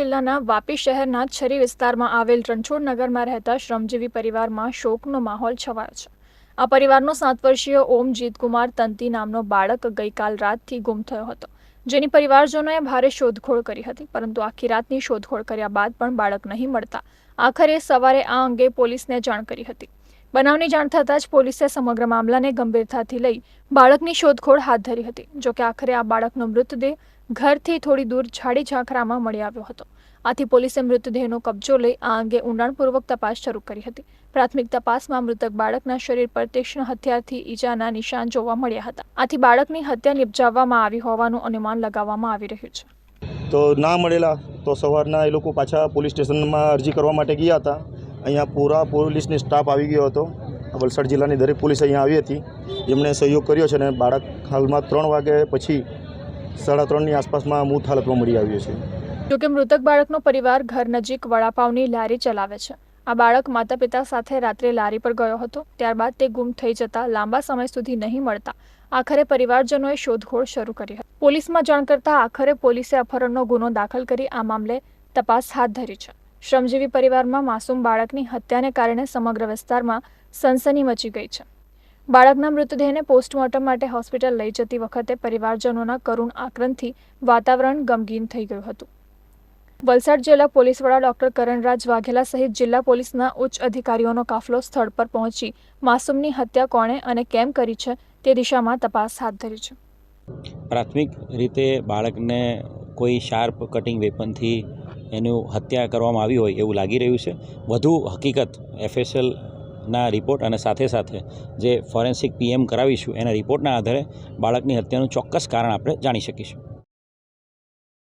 જિલ્લાના વાપી શહેરના છરી વિસ્તારમાં આવેલ રણછોડનગરમાં રહેતા શ્રમજીવી પરિવારમાં શોકનો માહોલ છવાયો છે. આ પરિવારનો સાત વર્ષીય ઓમ જીતકુમાર તંતી નામનો બાળક ગઈકાલ રાતથી ગુમ થયો હતો. જેની પરિવારજનોએ ભારે શોધખોળ કરી હતી, પરંતુ આખી રાતની શોધખોળ કર્યા બાદ પણ બાળક નહીં મળતા. આખરે સવારે આ અંગે પોલીસને જાણ કરી હતી. બનાવની જાણ થતાં જ પોલીસે સમગ્ર મામલાને ગંભીરતાથી લઈ બાળકની શોધખોળ હાથ ધરી હતી જોકે આખરે આ બાળકનો મૃતદેહ ઘરથી થોડી દૂર ઝાડી ઝાંખરામાં મળી આવ્યો હતો. આથી પોલીસે મૃતદેહનો કબજો લઈ આ અંગે ઊંડાણપૂર્વક તપાસ શરૂ કરી હતી. પ્રાથમિક તપાસમાં મૃતક બાળકના શરીર પર તીક્ષ્ણ હથિયારથી ઈજાના નિશાન જોવા મળ્યા હતા. આથી બાળકની હત્યા નિપજાવવામાં આવી હોવાનું અનુમાન લગાવવામાં આવી રહ્યું છે. તો ના મળેલા તો સવારના એ લોકો પાછા પોલીસ સ્ટેશનમાં અરજી કરવા માટે ગયા હતા. અહીંયા પૂરા પોલીસની સ્ટાફ આવી ગયો હતો. વલસાડ જિલ્લાની દરેક પોલીસ અહીંયા આવી હતી. જેમણે સહયોગ કર્યો છે અને બાળક હાલમાં ત્રણ વાગે પછી સાડા ત્રણની આસપાસમાં મૂત હાલતમાં મળી આવ્યો છે. જોકે મૃતક બાળકનો પરિવાર ઘર નજીક વડાપાવની લારી ચલાવે છે. આ બાળક માતા પિતા સાથે રાત્રે લારી પર ગયો હતો. ત્યારબાદ તે ગુમ થઈ જતા લાંબા સમય સુધી નહીં મળતા આખરે પરિવારજનોએ શોધખોળ શરૂ કરી હતી. પોલીસમાં જાણ કરતા આખરે પોલીસે અપહરણનો ગુનો દાખલ કરી આ મામલે તપાસ હાથ ધરી છે. શ્રમજીવી પરિવારમાં માસૂમ બાળકની હત્યાને કારણે સમગ્ર વિસ્તારમાં સનસની મચી ગઈ છે. બાળકના મૃતદેહને પોસ્ટમોર્ટમ માટે હોસ્પિટલ લઈ જતી વખતે પરિવારજનોના કરુણ આક્રંદથી વાતાવરણ ગમગીન થઈ ગયું હતું. વલસાડ જિલ્લા પોલીસ વડા ડોક્ટર કરણરાજ વાઘેલા સહિત જિલ્લા પોલીસના ઉચ્ચ અધિકારીઓનો કાફલો સ્થળ પર પહોંચી માસૂમની હત્યા કોણે અને કેમ કરી છે તે દિશામાં તપાસ હાથ ધરી છે. પ્રાથમિક રીતે બાળકને કોઈ શાર્પ કટિંગ વેપનથી એનું હત્યા કરવામાં આવી હોય એવું લાગી રહ્યું છે. વધુ હકીકત એફએસએલના રિપોર્ટ અને સાથે સાથે જે ફોરેન્સિક પીએમ કરાવીશું એના રિપોર્ટના આધારે બાળકની હત્યાનું ચોક્કસ કારણ આપણે જાણી શકીશું.